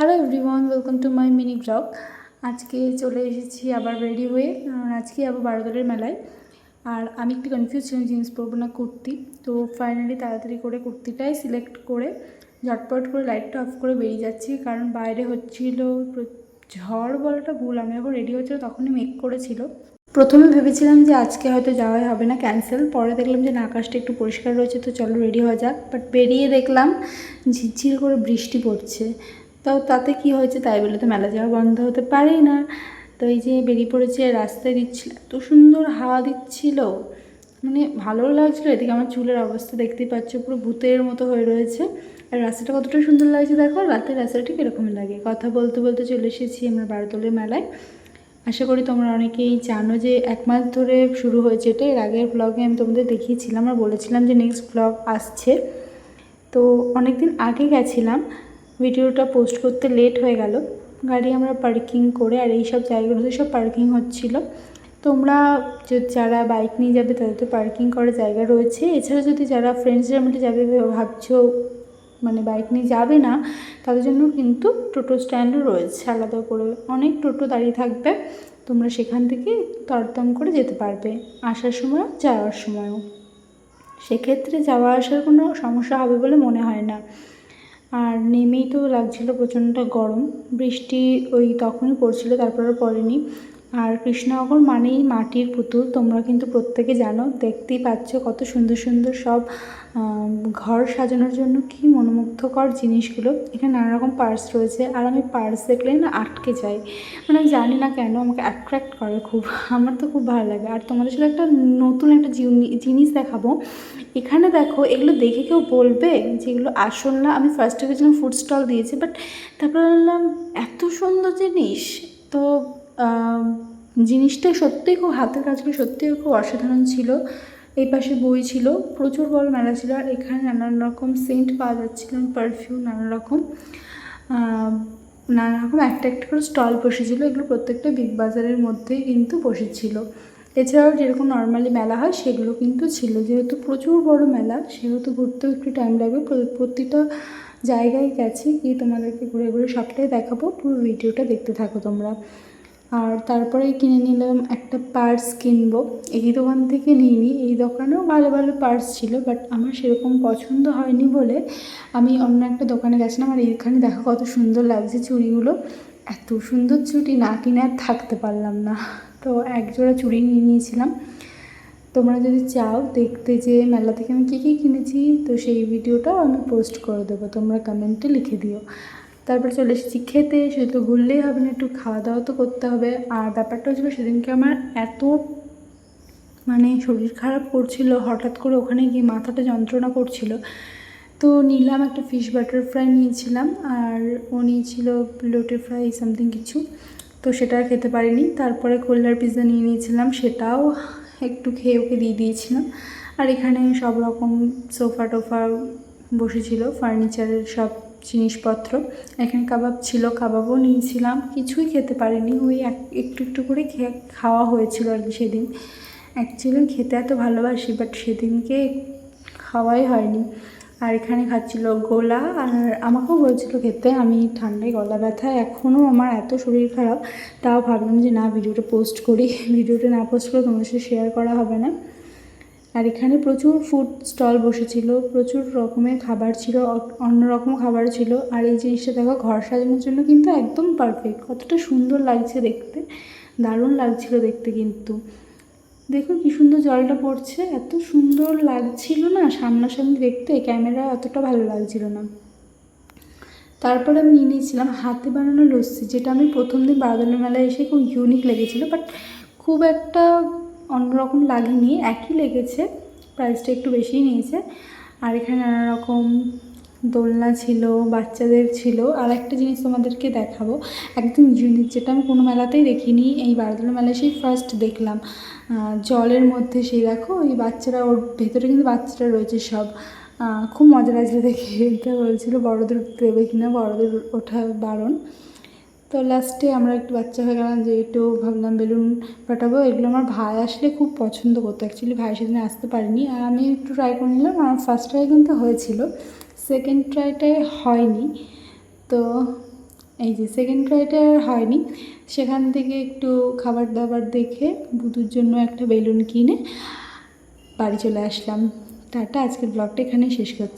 Hello everyone welcome to my mini blog আজকে চলে এসেছি আবার রেডি হয়ে। কারণ আজকে আবার বারোদলের মেলায়। আর আমি একটু কনফিউজ ছিলাম জিন্স পরবো না কুর্তি। তো ফাইনালি তাড়াতাড়ি করে কুর্তিটাই সিলেক্ট করে, ঝটপট করে লাইটটা অফ করে বেরিয়ে যাচ্ছি। কারণ বাইরে হচ্ছিল, ঝড় বলাটা ভুল, আমি যখন রেডি হচ্ছিল তখনই মেক করেছিল। প্রথমে ভেবেছিলাম যে আজকে হয়তো যাওয়াই হবে না ক্যান্সেল পরে দেখলাম যে না, আকাশটা একটু পরিষ্কার রয়েছে, তো চলো রেডি হওয়া যাক। বাট বেরিয়ে দেখলাম ঝিরঝির করে বৃষ্টি পড়ছে। তাও তাতে কি হয়েছে তাই বলে তো মেলা যাওয়া বন্ধ হতে পারেই না। তো এই যে বেরিয়ে পড়েছে রাস্তায় দিচ্ছিল, এত সুন্দর হাওয়া দিচ্ছিল। মানে ভালোও লাগছিল, এদিকে আমার চুলের অবস্থা দেখতেই পাচ্ছ, পুরো ভূতের মতো হয়ে রয়েছে। আর রাস্তাটা কতটা সুন্দর লাগছে দেখো, রাতের রাস্তাটা ঠিক এরকম লাগে। কথা বলতে বলতে চলে এসেছি আমরা বারোতলের মেলায়। আশা করি তোমরা অনেকেই জানো যে এক মাস ধরে শুরু হয়েছে এটা। এর আগের ব্লগে আমি তোমাদের দেখিয়েছিলাম আর বলেছিলাম যে নেক্সট ব্লগ আসছে। তো অনেক দিন আগে গেছিলাম ভিডিওটা পোস্ট করতে লেট হয়ে গেল। গাড়ি আমরা পার্কিং করে আর এই সব জায়গাগুলোতে সব পার্কিং হচ্ছিল। তোমরা যারা বাইক নিয়ে যাবে তাদের তো পার্কিং করার জায়গা রয়েছে। এছাড়া যদি যারা ফ্রেন্ডসরা মিলে যাবে ভেবে ভাবছ মানে বাইক নিয়ে যাবে না, তাদের জন্য কিন্তু টোটো স্ট্যান্ডও রয়েছে আলাদা করে। অনেক টোটো দাঁড়িয়ে থাকবে। তোমরা সেখান থেকে তরতম করে যেতে পারবে আসার সময় যাওয়ার সময়ও সেক্ষেত্রে যাওয়া আসার কোনো সমস্যা হবে বলে মনে হয় না। আর নেমেই তো লাগছিল প্রচণ্ড গরম। বৃষ্টি ওই তখনই পড়ছিলো তারপর আর পড়েনি। আর কৃষ্ণনগর মানেই মাটির পুতুল। তোমরা কিন্তু প্রত্যেকে জানো, দেখতেই পাচ্ছ কত সুন্দর সুন্দর সব ঘর সাজানোর জন্য কি মনোমুগ্ধকর জিনিসগুলো। এখানে নানা রকম পার্স রয়েছে। আর আমি পার্স দেখলে না আটকে যাই। মানে আমি জানি না কেন আমাকে অ্যাট্রাক্ট করে খুব। আমার তো খুব ভালো লাগে। আর তোমাদের সাথে একটা নতুন একটা জিনিস দেখাবো। এখানে দেখো, এগুলো দেখে কেউ বলবে যে এগুলো আসল না। আমি ফার্স্টে ভেবেছিলাম ফুড স্টল দিয়েছি বাট তারপরে বললাম, এত সুন্দর জিনিস। তো জিনিসটা সত্যিই খুব, হাতের কাজগুলো সত্যিই খুব অসাধারণ ছিল। এই পাশে বই ছিল, প্রচুর বড় মেলা ছিল, আর এখানে নানান রকম সেন্ট পাওয়া যাচ্ছিল পারফিউম নানা রকম। নানা রকম একটা একটা করে স্টল বসেছিল, এগুলো প্রত্যেকটা বিগ বাজারের মধ্যেই কিন্তু বসেছিল। এছাড়াও যেরকম নর্মালি মেলা হয়, সেগুলো কিন্তু ছিল। যেহেতু প্রচুর বড় মেলা, সেহেতু ঘুরতেও একটু টাইম লাগবে। প্র- প্রতিটা জায়গায় গেছি, গিয়ে তোমাদেরকে ঘুরে ঘুরে সবটাই দেখাবো। পুরো ভিডিওটা দেখতে থাকো তোমরা। আর তারপরে কিনে নিলাম একটা পার্স কিনবো। এই দোকান থেকে নিইনি, এই দোকানেও ভালো ভালো পার্স ছিল, বাট আমার সেরকম পছন্দ হয়নি বলে আমি অন্য একটা দোকানে গেছিলাম আর এখানে দেখো কত সুন্দর লাগছে চুড়িগুলো। এত সুন্দর চুড়ি না কিনে আর থাকতে পারলাম না। তো এক জোড়া চুড়ি নিয়ে নিয়েছিলাম। তোমরা যদি চাও দেখতে যে মেলা থেকে আমি কী কী কিনেছি, তো সেই ভিডিওটাও আমি পোস্ট করে দেবো, তোমরা কমেন্টে লিখে দিও। তারপর চলে এসেছি খেতে শুধু তো ঘুরলেই হবে না, একটু খাওয়া দাওয়া তো করতে হবে। আর ব্যাপারটা হচ্ছিল সেদিনকে আমার এত মানে শরীর খারাপ করছিল, হঠাৎ করে ওখানে গিয়ে মাথাটা যন্ত্রণা করছিল। তো নিলাম একটা ফিশ বাটার ফ্রাই নিয়েছিলাম, আর ও নিয়েছিল লোটে ফ্রাই সামথিং কিছু। তো সেটা খেতে পারিনি। তারপরে কোল্লার পিৎজা নিয়ে নিয়েছিলাম, সেটাও একটু খেয়ে ওকে দিয়ে দিয়েছিলাম। আর এখানে সব রকম সোফা টোফা বসেছিল ফার্নিচারের সব জিনিসপত্র। এখানে কাবাব ছিল, কাবাবও নিয়েছিলাম। কিছুই খেতে পারিনি, ওই এক- একটু একটু করে খেয়ে, খাওয়া হয়েছিল আর কি সেদিন। অ্যাকচুয়ালি খেতে এত ভালোবাসি বাট সেদিনকে খাওয়াই হয়নি। আর এখানে খাচ্ছিল গোলা, আর আমাকেও বলছিল খেতে, আমি ঠান্ডায় গলা ব্যথা, এখনও আমার এত শরীর খারাপ। তাও ভাবলাম যে না, ভিডিওটা পোস্ট করি। ভিডিওটা না পোস্ট করে তোমাদের সাথে শেয়ার করা হবে না। আর এখানে প্রচুর ফুড স্টল বসেছিল, প্রচুর রকমের খাবার ছিল, অন্য রকম খাবার ছিল। আর এই জিনিসটা দেখো, ঘর সাজানোর জন্য কিন্তু একদম পারফেক্ট কতটা সুন্দর লাগছে দেখতে, দারুণ লাগছিল দেখতে কিন্তু। দেখুন কি সুন্দর জলটা পড়ছে, এত সুন্দর লাগছিল না সামনাসামনি দেখতে, ক্যামেরা অতটা ভালো লাগছিল না। তারপরে আমি নিয়ে নিয়েছিলাম হাতে বানানো লস্যি, যেটা আমি প্রথম দিন বারদলের মেলায় এসে খুব ইউনিক লেগেছিলো বাট খুব একটা অন্যরকম লাগেনি, একই লেগেছে প্রাইসটা একটু বেশিই নিয়েছে। আর এখানে নানা রকম দোলনা ছিল, বাচ্চাদের ছিল। আর একটা জিনিস তোমাদেরকে দেখাবো, একদম ইউনিক যেটা আমি কোনো মেলাতেই দেখিনি। এই বারদলের মেলায় সেই ফার্স্ট দেখলাম। জলের মধ্যে সেই দেখো, ওই বাচ্চারা, ওর ভেতরে কিন্তু বাচ্চারা রয়েছে সব। খুব মজা লাগছে দেখে। এটা বলছিল বড়দের দেবে কিনা, বড়দের ওঠা বারণ। তো লাস্টে আমরা একটু বাচ্চা হয়ে গেলাম যে একটু ভাবলাম বেলুন ফাটাবো এগুলো আমার ভাই আসলে খুব পছন্দ করতো। অ্যাকচুয়ালি ভাই সেদিন আসতে পারিনি, আর আমি একটু ট্রাই করে নিলাম আমার ফার্স্ট ট্রাই কিন্তু হয়েছিল সেকেন্ড ট্রাইটায় হয়নি। তো এই যে সেকেন্ড ক্রাইটা আর হয়নি, সেখান থেকে একটু খাবার দাবার দেখে বুধুর জন্য একটা বেলুন কিনে বাড়ি চলে আসলাম। টাটা, আজকের ব্লগটা এখানেই শেষ করছি।